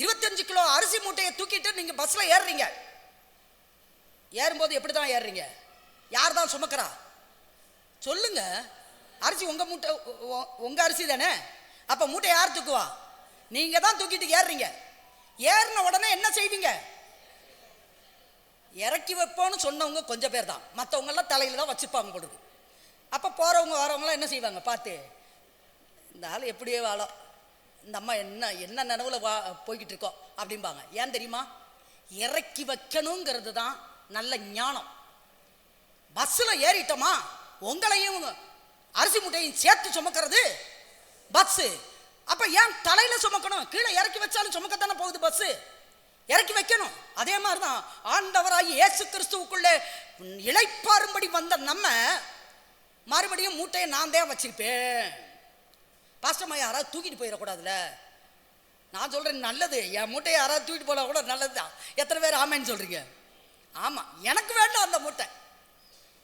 இருபத்தஞ்சு கிலோ அரிசி மூட்டையை தூக்கிட்டு நீங்க பஸ்ல ஏறுறீங்க. ஏறும்போது எப்படி தான் ஏறுறீங்க? யார் தான் சுமக்கிறா? சொல்லுங்க. அரிசி உங்க மூட்டை உங்கள் உங்க அரிசி தானே? அப்ப மூட்டை யார் தூக்குவா? நீங்க தான் தூக்கிட்டு ஏறுறீங்க. ஏறின உடனே என்ன செய்வீங்க? இறக்கி வைப்போன்னு சொன்னவங்க கொஞ்சம் பேர் தான் மற்றவங்க எல்லாம் தலையில தான் வச்சுப்பாங்க கொடுக்கு அப்போ போறவங்க வரவங்களாம் என்ன செய்வாங்க? பார்த்து இந்த ஆள் எப்படியே வாழும் இந்த அம்மா என்ன என்ன நினைவில் வா போய்கிட்டு இருக்கோம் அப்படிம்பாங்க. ஏன் தெரியுமா? இறக்கி வைக்கணுங்கிறது தான் நல்ல ஞானம். பஸ்ஸில் ஏறிட்டோமா உங்களையும் அரிசி மூட்டையும் சேர்த்து சுமக்கிறது பஸ்ஸு. அப்போ ஏன் தலையில் சுமக்கணும்? கீழே இறக்கி வச்சாலும் சுமக்கத்தானே போகுது பஸ்ஸு? இறக்கி வைக்கணும். அதே மாதிரி தான் ஆண்டவராகி இயேசு கிறிஸ்துவுக்குள்ளே இழைப்பாரும்படி வந்த நம்ம மறுபடியும் மூட்டையை நான் தான் வச்சிருப்பேன். பாஸ்டம்மா யாராவது தூக்கிட்டு போயிடக்கூடாதுல்ல நான் சொல்கிறேன் நல்லது. என் மூட்டையை யாராவது தூக்கிட்டு போனால் கூட நல்லது தான் எத்தனை பேர் ஆமேன்னு சொல்கிறீங்க ஆமாம் எனக்கு வேண்டாம் அந்த மூட்டை.